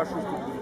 кашу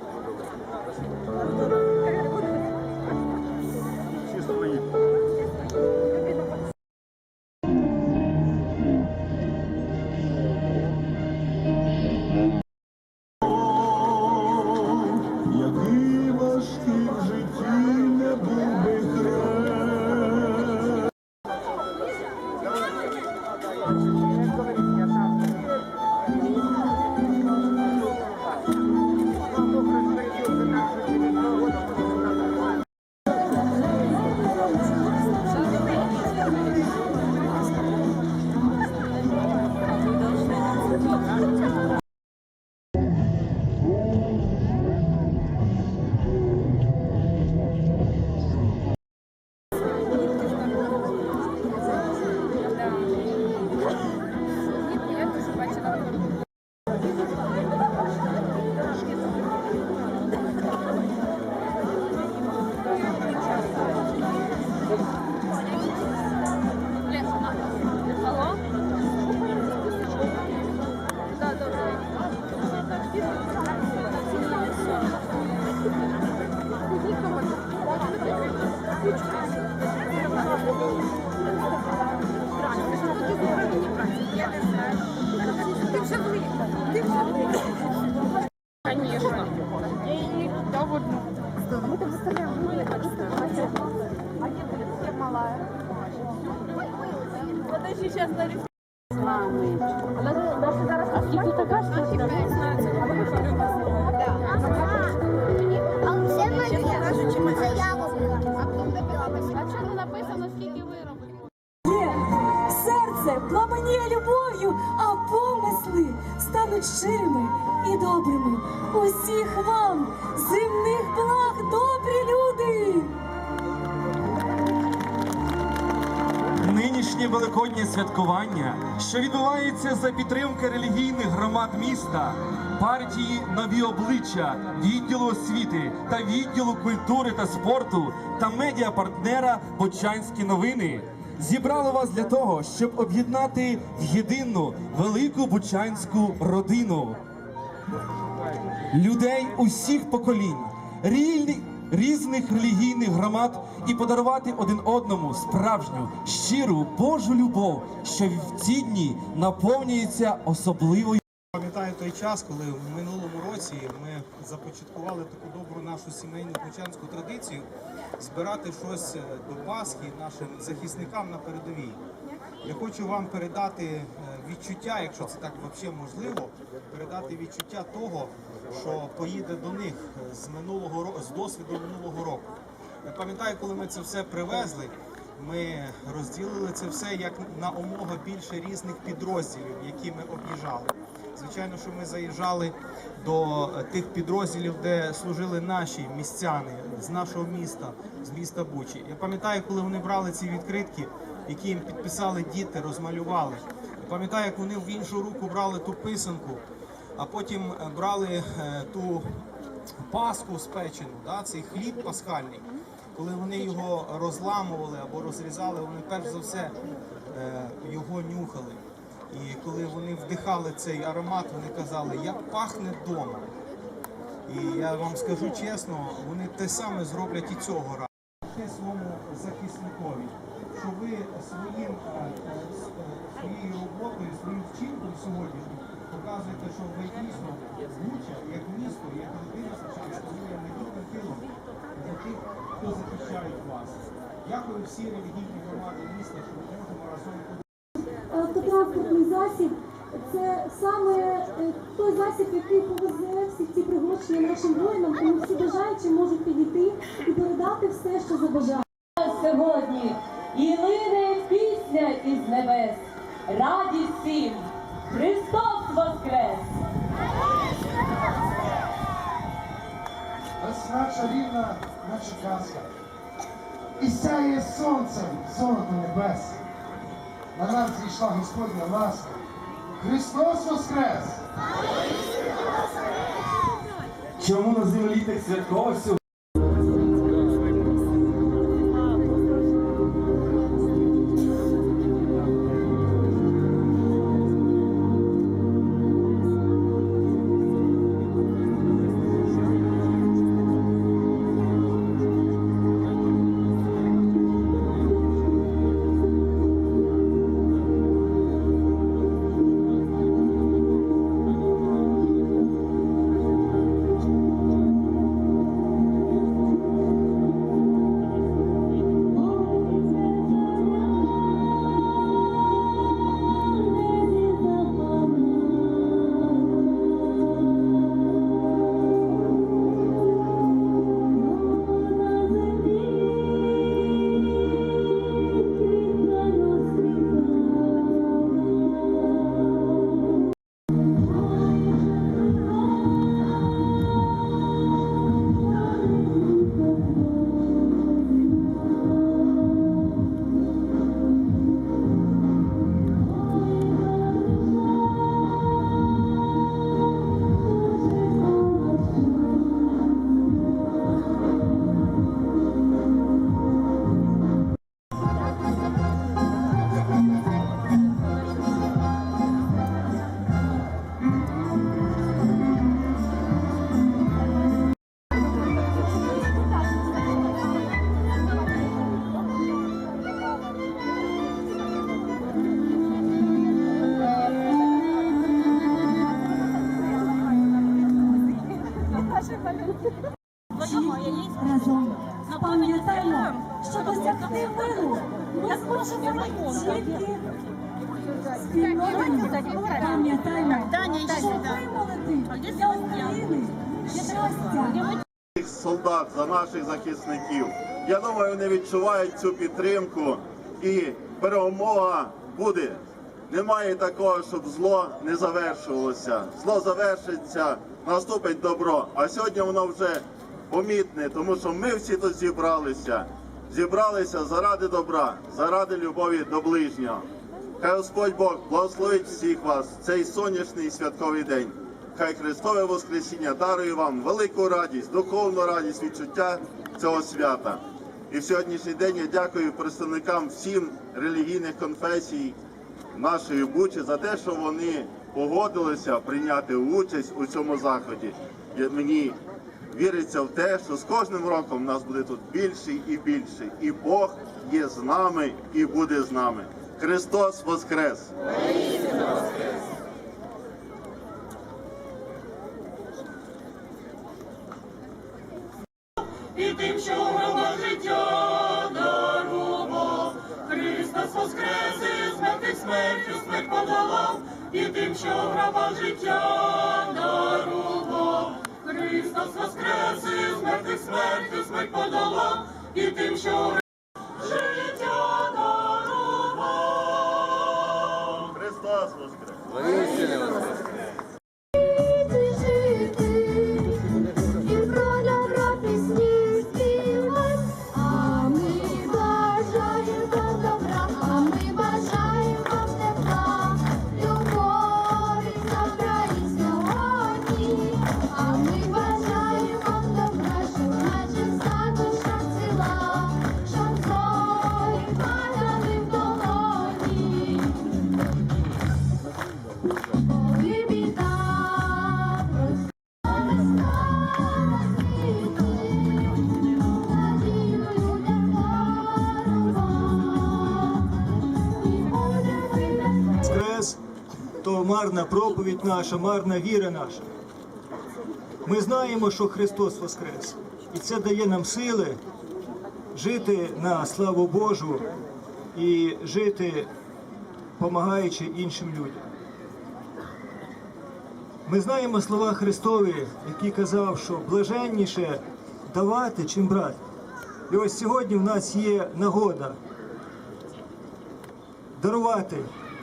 Подожди, сейчас на реф... А скільки така штука? А це мені заяву А скільки виробів? Є серце пламеніє любов'ю, а помисли стануть щирими і добрими. Усіх вам земних благ, добрі Нинішнє великоднє святкування, що відбувається за підтримки релігійних громад міста, партії нові обличчя, відділу освіти та відділу культури та спорту та медіапартнера Бочанські новини. Зібрало вас для того, щоб об'єднати в єдину велику бучанську родину людей усіх поколінь, різних, різних релігійних громад і подарувати один одному справжню, щиру Божу любов, що в ці дні наповнюється особливою. Пам'ятаю той час, коли в минулому році ми започаткували таку добру нашу сімейну бучанську традицію збирати щось е, до Пасхи нашим захисникам на передовій. Я хочу вам передати е, відчуття, якщо це так взагалі можливо, передати відчуття того, що поїде до них з минулого з досвіду минулого року. Я пам'ятаю, коли ми це все привезли, ми розділили це все як на омога більше різних підрозділів, які ми об'їжджали. Звичайно, що ми заїжджали до е, тих підрозділів, де служили наші містяни з нашого міста, з міста Бучі. Я пам'ятаю, коли вони брали ці відкритки, які їм підписали діти, розмалювали. Я пам'ятаю, як вони в іншу руку брали ту писанку, а потім е, брали е, ту паску спечену, да, цей хліб пасхальний. Коли вони його розламували або розрізали, вони перш за все е, його нюхали. І коли вони вдихали цей аромат, вони казали, як пахне вдома. І я вам скажу чесно, вони те саме зроблять і цього разу. Своєму захисникові, що ви своїм, своєю роботою, своїм вчинком сьогодні показуєте, що ви дійсно Буча, як місто, як родина Сучанська, є надійним тилом для тих, хто захищають вас. Дякую всі релігійні громади міста, що ми можемо разом Автотранспортний засіб це саме е, той засіб, який повезе всі ці пригощення нашим воїнам, тому всі бажаючі можуть підійти і передати все, що забажають. сьогодні і лине пісня із небес. Радість всім! Христос Воскрес! Весна чарівна, наче казка. І сяє сонцем золото небес. На нас зійшла Господня ласка. Христос Воскрес! Чому на землі так святково сьогодні? Солдат, за наших захисників. Я думаю, вони відчувають цю підтримку і перемога буде. Немає такого, щоб зло не завершувалося. Зло завершиться, наступить добро. А сьогодні воно вже помітне, тому що ми всі тут зібралися. Зібралися заради добра, заради любові до ближнього. Хай Господь Бог благословить всіх вас цей сонячний святковий день. Хай Христове Воскресіння дарує вам велику радість, духовну радість, відчуття цього свята. І в сьогоднішній день я дякую представникам всім релігійних конфесій нашої Бучі за те, що вони погодилися прийняти участь у цьому заході. Мені віриться в те, що з кожним роком нас буде тут більше і більше. І Бог є з нами і буде з нами. Христос Воскрес! і тим, що гроба життя дарував. Христос воскрес із мертвих смертю смерть подолав, і тим, що гроба життя дарував. Христос воскрес із мертвих смертю смерть подолав, і тим, що марна проповідь наша, марна віра наша. Ми знаємо, що Христос Воскрес, і це дає нам сили жити на славу Божу і жити, допомагаючи іншим людям. Ми знаємо слова Христові, які казав, що блаженніше давати, чим брати. І ось сьогодні в нас є нагода дарувати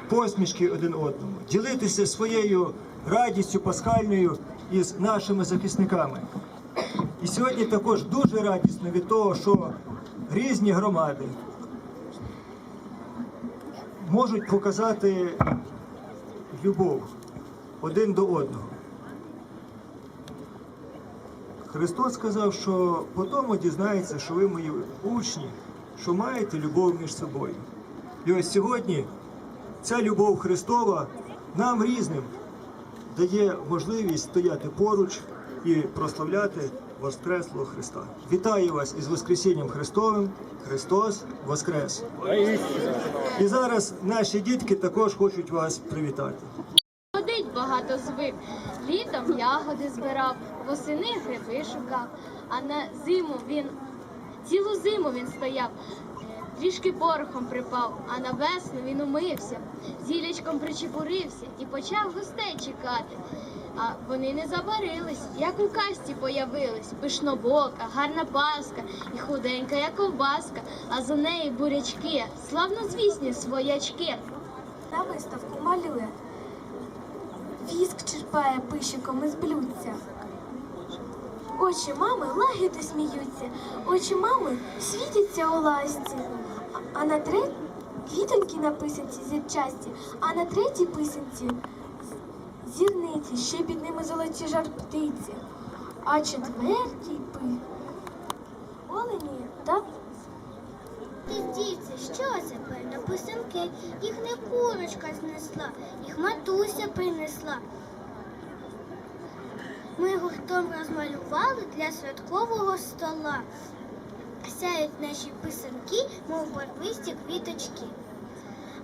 посмішки один одному, ділитися своєю радістю пасхальною із нашими захисниками. І сьогодні також дуже радісно від того, що різні громади можуть показати любов один до одного. Христос сказав, що по тому дізнається, що ви мої учні, що маєте любов між собою. І ось сьогодні ця любов Христова нам різним дає можливість стояти поруч і прославляти Воскреслого Христа. Вітаю вас із Воскресінням Христовим. Христос Воскрес! І зараз наші дітки також хочуть вас привітати. Ходить багато звик, літом ягоди збирав, восени гриби шукав, а на зиму він цілу зиму він стояв, трішки порохом припав, а на весну він умився, зілячком причепурився і почав гостей чекати. А вони не забарились, як у касті появились, пишнобока, гарна паска і худенька, як ковбаска, а за нею бурячки, славнозвісні своячки. На виставку малює. Віск черпає пищиком із блюдця. Очі мами лагідно сміються, очі мами світяться у ласті. А- на третій квітоньки на писанці зірчасті, а на третій писанці зірниці, ще під ними золоті жар птиці. А четвертій пи. Олені та Дивіться, що це певно писанки. Їх не курочка знесла, їх матуся принесла. Ми гуртом розмалювали для святкового стола Сяють наші писанки, мов барвисті квіточки.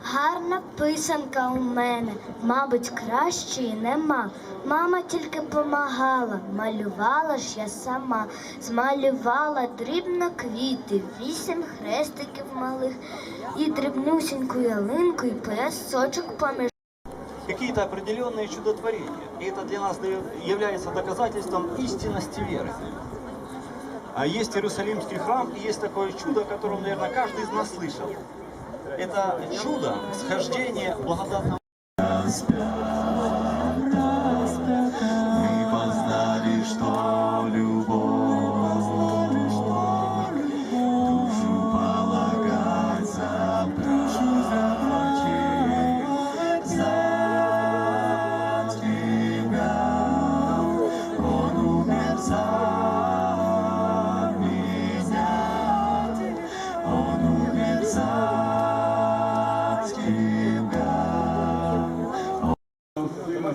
Гарна писанка у мене, мабуть, кращої нема. Мама тільки помагала, малювала ж я сама, змалювала дрібно квіти, вісім хрестиків малих і дрібнусіньку ялинку, і поясочок поміж. какие-то определенные чудотворения. И это для нас дает- является доказательством истинности веры. А есть Иерусалимский храм, и есть такое чудо, о котором, наверное, каждый из нас слышал. Это чудо схождения благодатного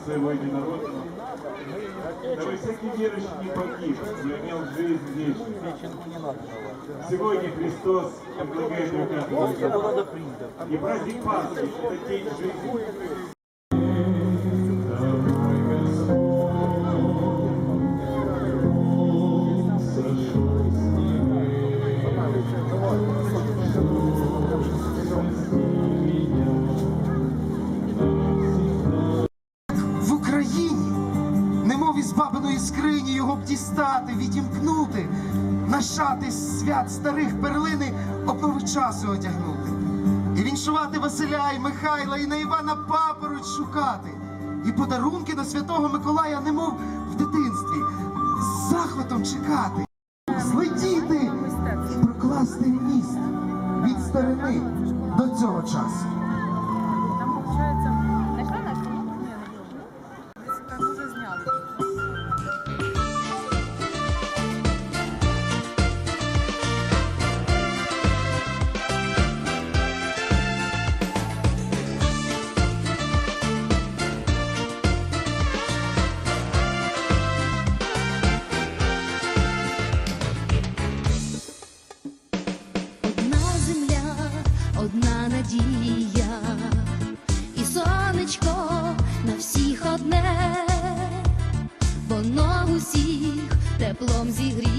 своего единородного, дабы всякий верующий не погиб, но имел жизнь вечную. Сегодня Христос облагает руками И праздник Пасхи – это день жизни. Дістати, відімкнути, нашати свят старих перлини опови часу одягнути. І віншувати Василя і Михайла, і на Івана папороть шукати, і подарунки на святого Миколая, немов в дитинстві, з захватом чекати, теплом зігріє.